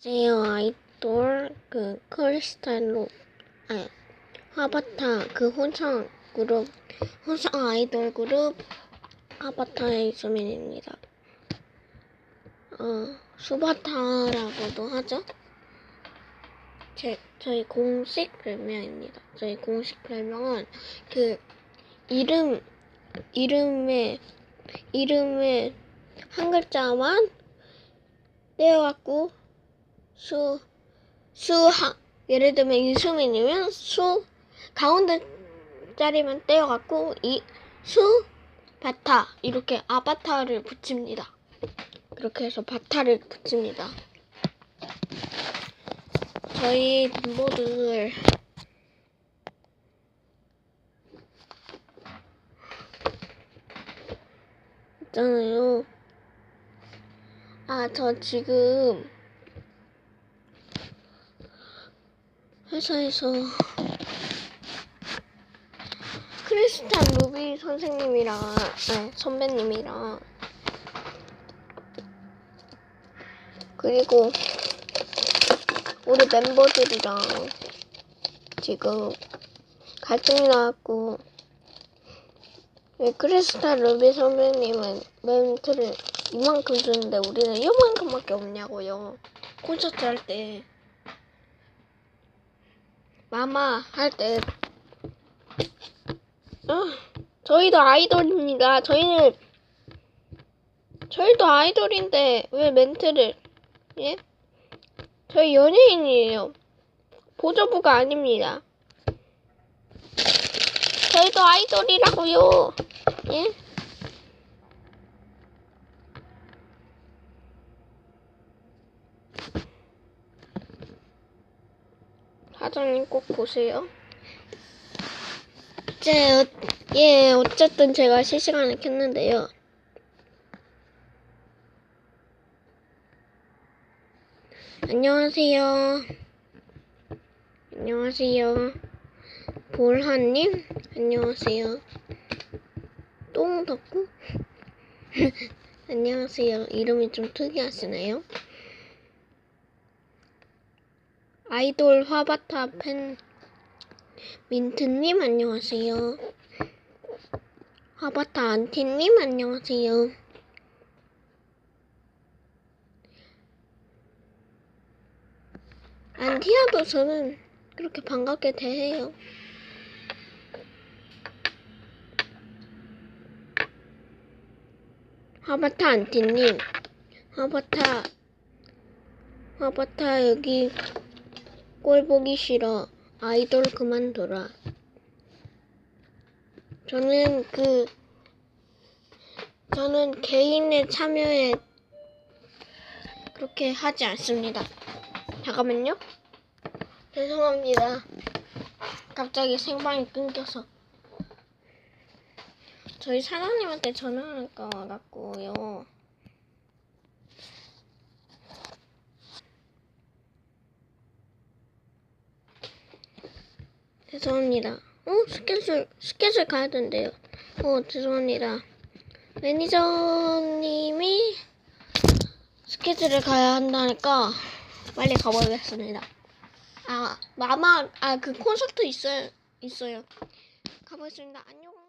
제어 아이돌 그 크리스탈로 아 아바타 그 혼성 그룹 혼성 아이돌 그룹 아바타의 수민입니다. 어 수바타라고도 하죠. 제 저희 공식 별명입니다. 저희 공식 별명은 그 이름 이름에 이름에 한 글자만 떼어갖고 수, 수하, 예를 들면 이수민이면 수, 가운데 자리만 떼어갖고 이, 수, 바타, 이렇게 아바타를 붙입니다. 그렇게 해서 바타를 붙입니다. 저희 멤버들 있잖아요. 아, 저 지금 회사에서 크리스탄 루비 선생님이랑 네, 선배님이랑. 그리고 우리 멤버들이랑 지금 갈등이 나왔고 왜 크리스탈 루비 선배님은 멘트를 이만큼 주는데 우리는 이만큼밖에 없냐고요. 콘서트 할때 마마 할 때 어, 저희도 아이돌입니다. 저희는 저희도 아이돌인데 왜 멘트를 예? 저희 연예인이에요. 보조부가 아닙니다. 저희도 아이돌이라고요. 예? 사장님 꼭 보세요. 이제 어, 예 어쨌든 제가 실시간에 켰는데요. 안녕하세요. 안녕하세요. 볼하님 안녕하세요. 똥 덕구 안녕하세요. 이름이 좀 특이하시네요. 아이돌 화바타 팬 민트님 안녕하세요. 화바타 안티님 안녕하세요. 안티아도 저는 그렇게 반갑게 대해요. 화바타 안티님, 화바타, 화바타 여기 꼴 보기 싫어. 아이돌 그만둬라. 저는 그 저는 개인의 참여에 그렇게 하지 않습니다. 잠깐만요. 죄송합니다. 갑자기 생방이 끊겨서 저희 사장님한테 전화할 거 같고요. 죄송합니다. 어, 스케줄, 스케줄 가야 된대요. 어, 죄송합니다. 매니저님이 스케줄을 가야 한다니까 빨리 가보겠습니다. 아, 마마, 아, 그 콘서트 있어요. 있어요. 가보겠습니다. 안녕.